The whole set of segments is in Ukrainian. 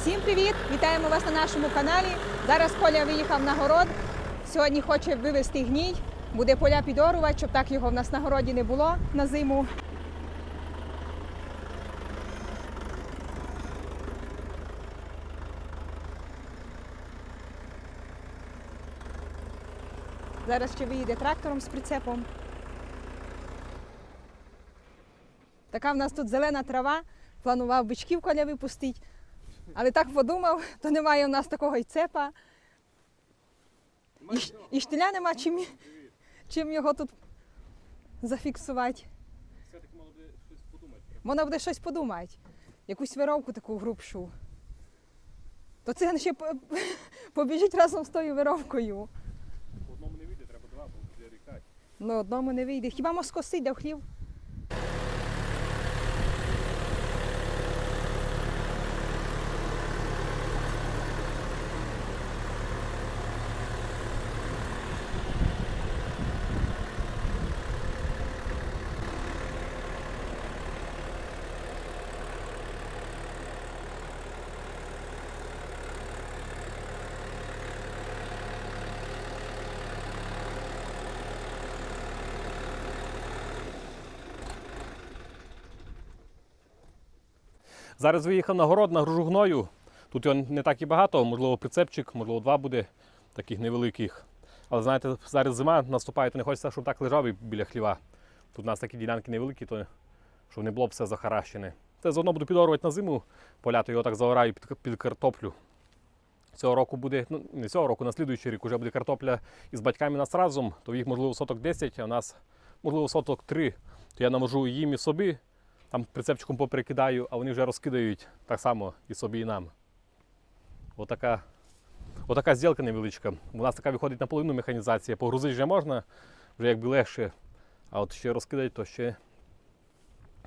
Всім привіт! Вітаємо вас на нашому каналі. Зараз Коля виїхав на город. Сьогодні хоче вивезти гній. Буде поля підорувати, щоб так його в нас на городі не було на зиму. Зараз ще виїде трактором з прицепом. Така в нас тут зелена трава. Планував бичків коля випустити. Але так подумав, то немає в нас такого й цепа. І, і штиля нема чим, чим його тут зафіксувати. Все-таки мало би щось подумати. Вона буде щось подумати. Якусь вировку таку грубшу. То циган ще побіжить разом з тою вировкою. Одному не вийде, треба два, бо буде рікати. Ну, одному не вийде. Хіба москосить де в хлів? Зараз виїхав на город, нагружу гною. Тут його не так і багато, можливо, прицепчик, можливо, два буде таких невеликих. Але знаєте, зараз зима наступає, то не хочеться, щоб так лежав біля хліва. Тут у нас такі ділянки невеликі, то щоб не було б все захаращене. Це заодно буду підорувати на зиму, поля, то його так заораю під, під картоплю. Цього року буде, ну не цього року, на слідуючий рік вже буде картопля із батьками нас разом, то їх можливо соток 10, а у нас можливо соток 3. То я наможу їм і собі, там прицепчиком поперекидаю, а вони вже розкидають так само і собі, і нам. Отака, отака зділка невеличка. У нас така виходить наполовину механізація. Погрузити вже можна, вже якби легше. А от ще розкидати, то ще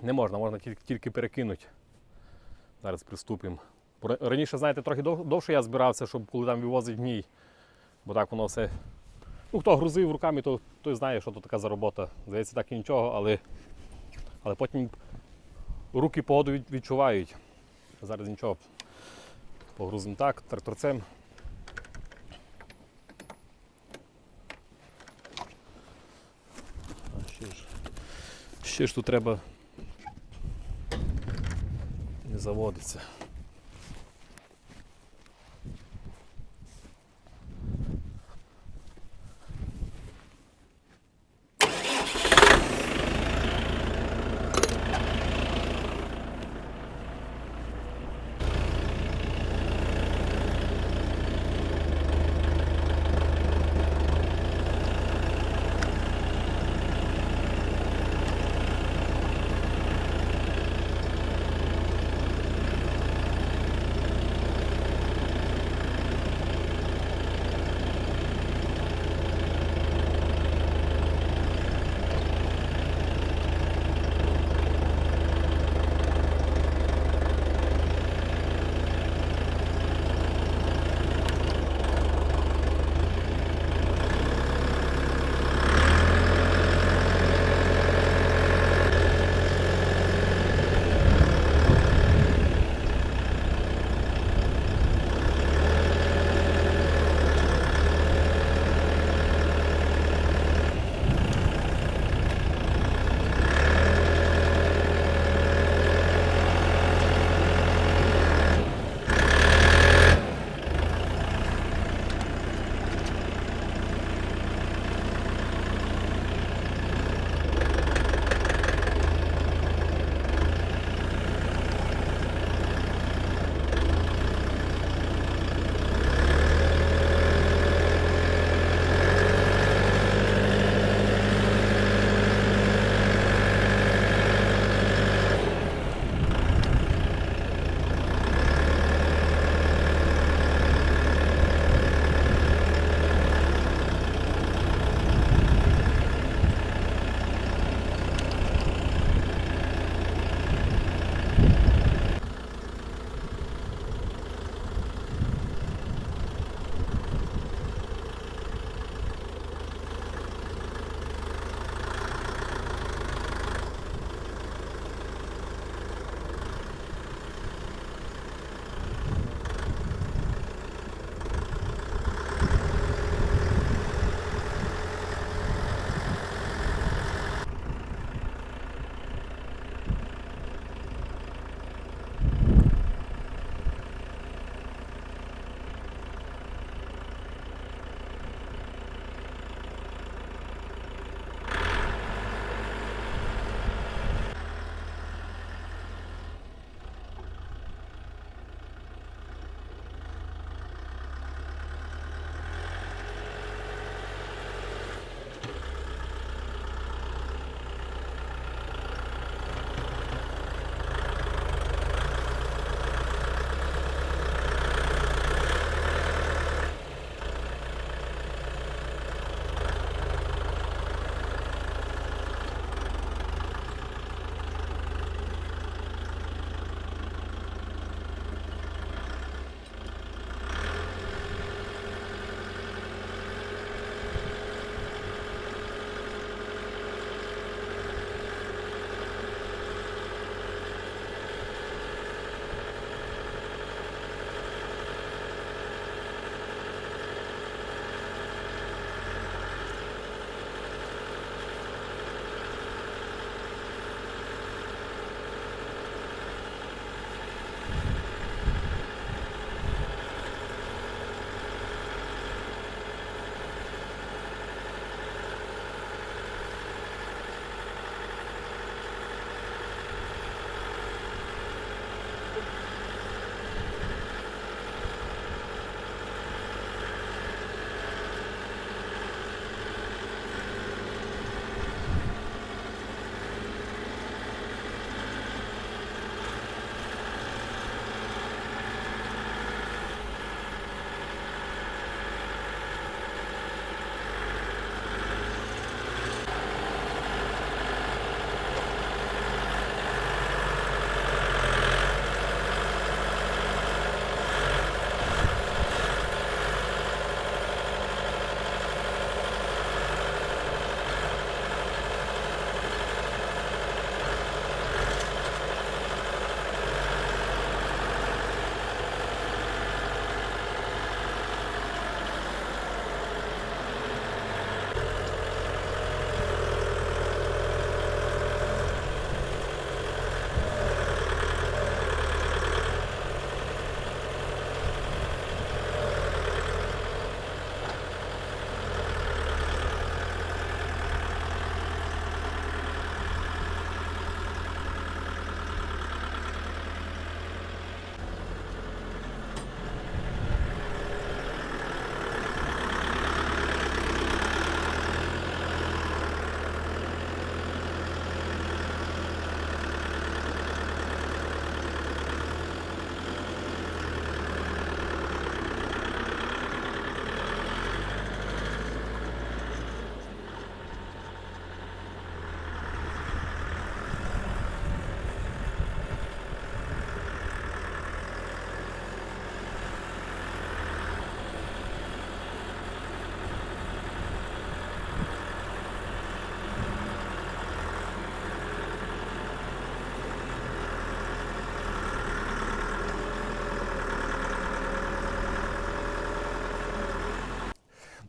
не можна, можна тільки, тільки перекинути. Зараз приступимо. Раніше, знаєте, трохи довше я збирався, щоб коли там вивозить гній. Бо так воно все. Ну, хто грузив руками, то той знає, що то така за робота. Здається, так і нічого, але, але потім руки погоду від- відчувають. Зараз нічого. Погрузимо так, тракторцем. А ще ж, ще ж тут треба не заводиться.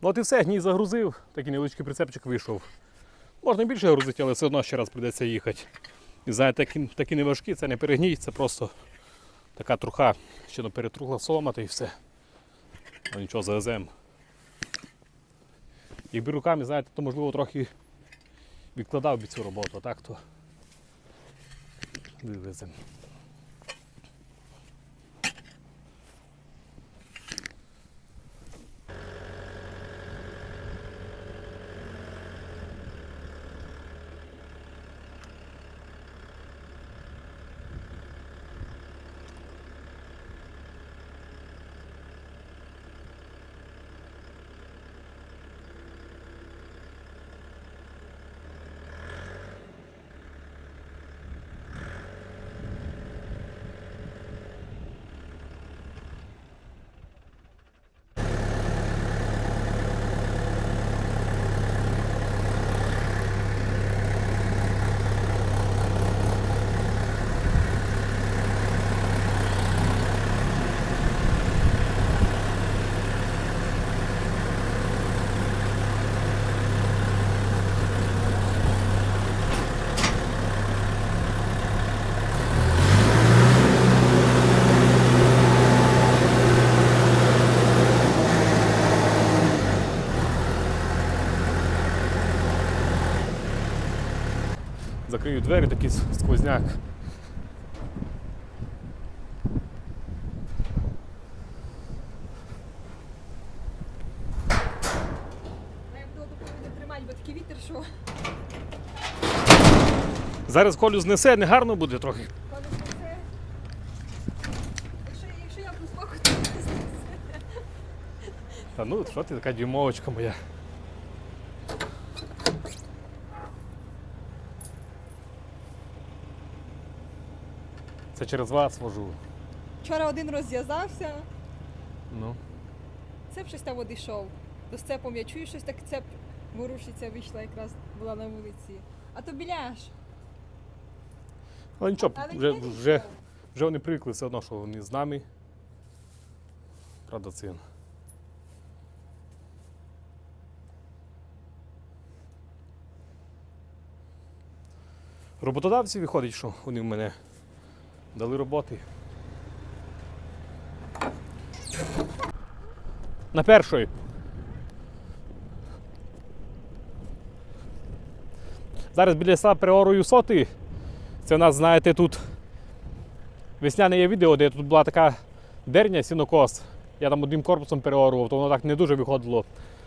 Ну от і все, гній загрузив, такий невеличкий прицепчик вийшов. Можна більше грузити, але все одно ще раз прийдеться їхати. І знаєте, такі, такі не важкі, це не перегній, це просто така труха, ще не перетрухла солома та і все. Ну нічого, завеземо. Якби руками, знаєте, то можливо трохи відкладав би цю роботу, так то вивеземо. Закрию двері, такий сквозняк. Зараз колю знесе, не гарно буде трохи. коли це. Якщо, якщо я послухаю, то не знесе. Та ну, що ти така дюймовочка моя. Це через вас вожу. Вчора один розв'язався, Ну. цеп щось там одійшов. То з цепом я чую, щось так цеп ворушиться, вийшла якраз була на вулиці. А то біляш. Але нічого, Але вже, вже, нічого. вже вони привикли все одно, що вони з нами. Правда, це. Роботодавці виходить, що вони в мене дали роботи. На першої. Зараз біля села переорую соти. Це у нас, знаєте, тут весняне є відео, де тут була така дерня сінокос. Я там одним корпусом переорував, то воно так не дуже виходило.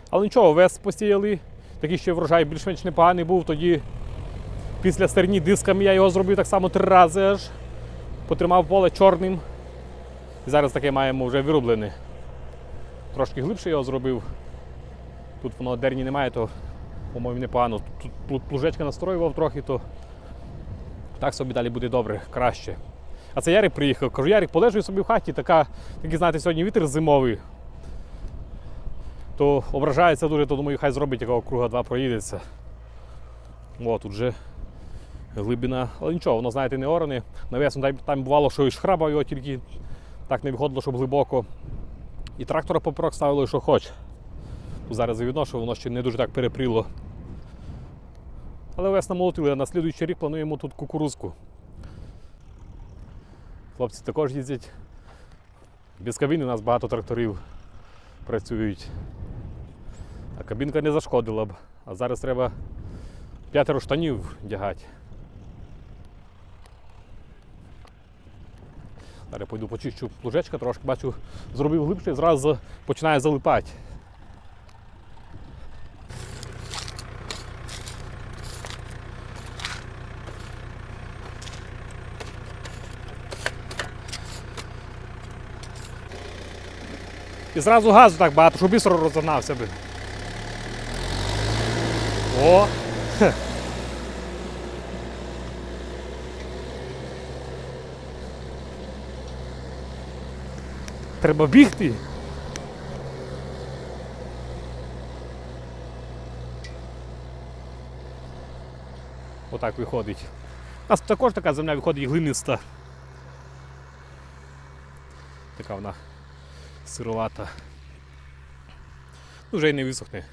Але нічого, вес посіяли. Такий ще врожай більш-менш непоганий був. Тоді після стерні дисками я його зробив так само три рази аж. Потримав поле чорним. Зараз таке маємо вже вироблене. Трошки глибше його зробив. Тут воно дерні немає, то, по-моєму, непогано. Тут плу- плужечка настроював трохи, то так собі далі буде добре, краще. А це Ярик приїхав. Кажу, Ярик, полежуй собі в хаті, така, такий, знаєте, сьогодні вітер зимовий. То ображається дуже, то думаю, хай зробить якого круга два проїдеться. О, тут же глибина. Але нічого, воно, знаєте, не оране. Навесно там, там бувало, що і шхрабав його, тільки так не виходило, щоб глибоко. І трактора поперек ставило, що хоч. Зараз видно, що воно ще не дуже так перепріло. Але вес намолотили, а на слідуючий рік плануємо тут кукурузку. Хлопці також їздять. Без кабіни у нас багато тракторів працюють. А кабінка не зашкодила б. А зараз треба п'ятеро штанів вдягати. Зараз пойду почищу плужечка трошки, бачу, зробив глибше і зразу починає залипати. І зразу газу так багато, щоб бістро розогнався би. О! Треба бігти. Отак виходить. У нас також така земля виходить глиниста. Така вона сировата. вже й не висохне.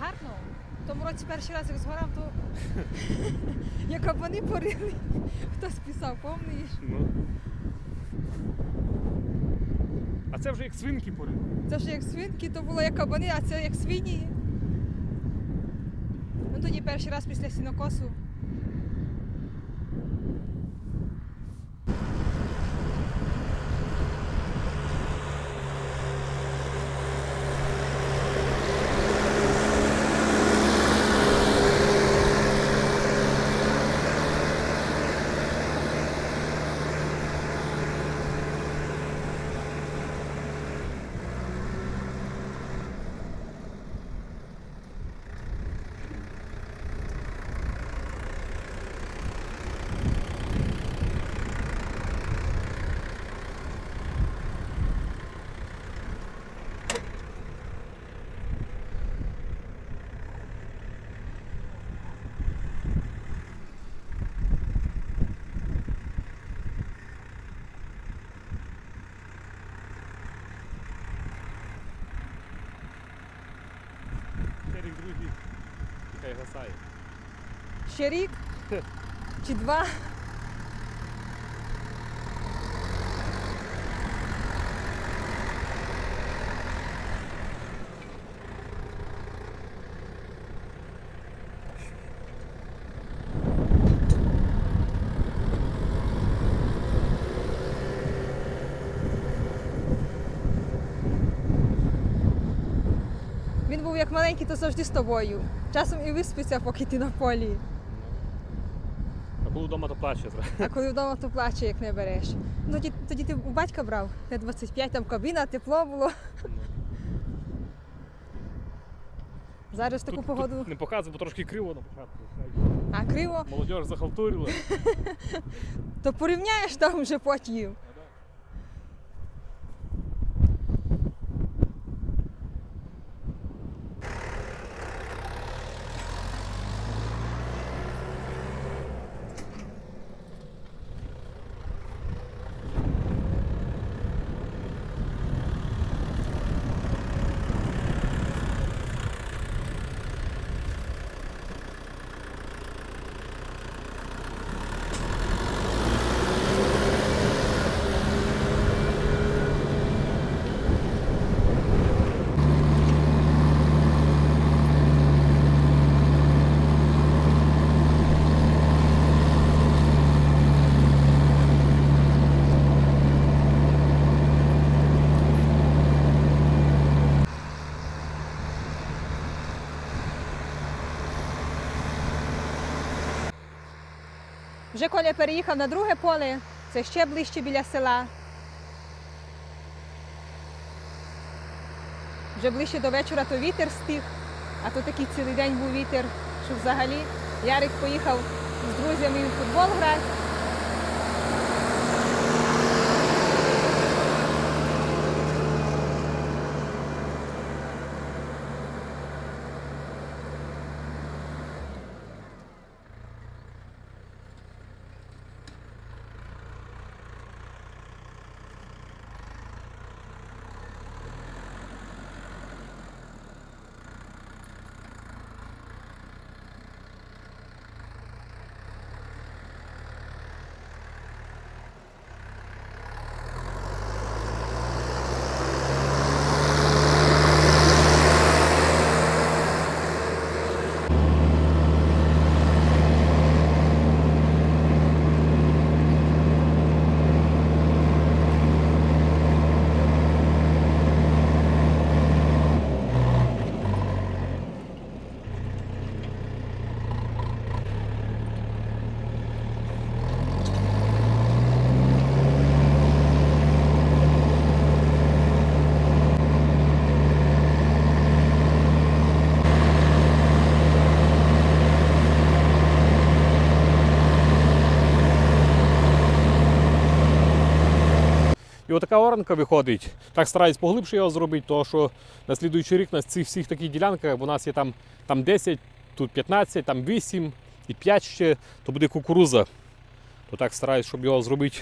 Гарно. В тому році перший раз як згорав, то як вони порили. Хтось писав, помниш? Ну. А це вже як свинки порили. Це вже як свинки, то було як кабани, а це як свині. Ну тоді перший раз після сінокосу. Ще рік другий. Нехай гасає. Ще рік чи два. Був як маленький, то завжди з тобою. Часом і виспиться, поки ти на полі. А коли вдома, то плаче. А коли вдома, то плаче, як не береш. Ну, тоді, тоді ти у батька брав, не 25, там кабіна, тепло було. Зараз в таку Тут- погоду. тут не показує, бо трошки криво на початку. А криво, Молодіж захалтурила. то порівняєш там вже потім. Вже Коля переїхав на друге поле, це ще ближче біля села. Вже ближче до вечора то вітер стих, а то такий цілий день був вітер, що взагалі Ярик поїхав з друзями в футбол грати. Отака оранка виходить. Так стараюсь поглибше його зробити, тому що на слідуючий рік на цих всіх таких ділянках, у нас є там, там 10, тут 15, там 8 і 5 ще, то буде кукуруза. То так стараюсь, щоб його зробити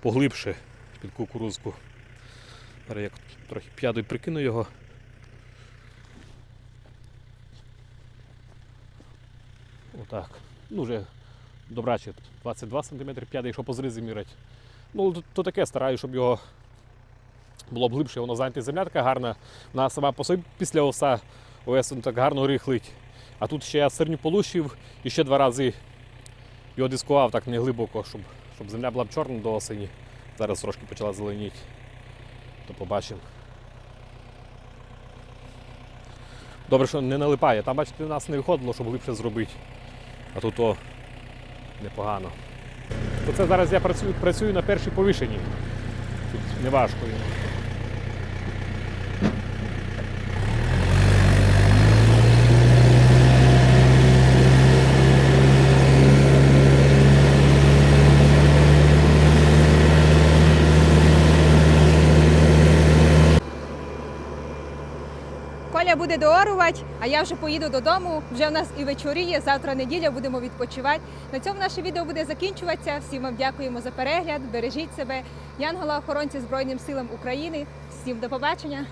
поглибше під кукурузку. Я трохи п'ядою прикину його. Отак. Ну, вже добраче 22 см п'яди, якщо по зризі мірять. Ну, то, таке стараю, щоб його було б глибше. Воно знаєте, земля така гарна. Вона сама по собі після оса овесу так гарно рихлить. А тут ще я сирню полущив і ще два рази його дискував так не глибоко, щоб, щоб земля була б чорна до осені. Зараз трошки почала зеленіти. То побачимо. Добре, що не налипає. Там, бачите, у нас не виходило, щоб глибше зробити. А тут о, непогано. Оце зараз я працюю, працюю на першій повишенні. Тут не Коля а я вже поїду додому. Вже в нас і вечоріє, завтра неділя, будемо відпочивати. На цьому наше відео буде закінчуватися. Всім вам дякуємо за перегляд. Бережіть себе. Янгола охоронці Збройним силам України. Всім до побачення.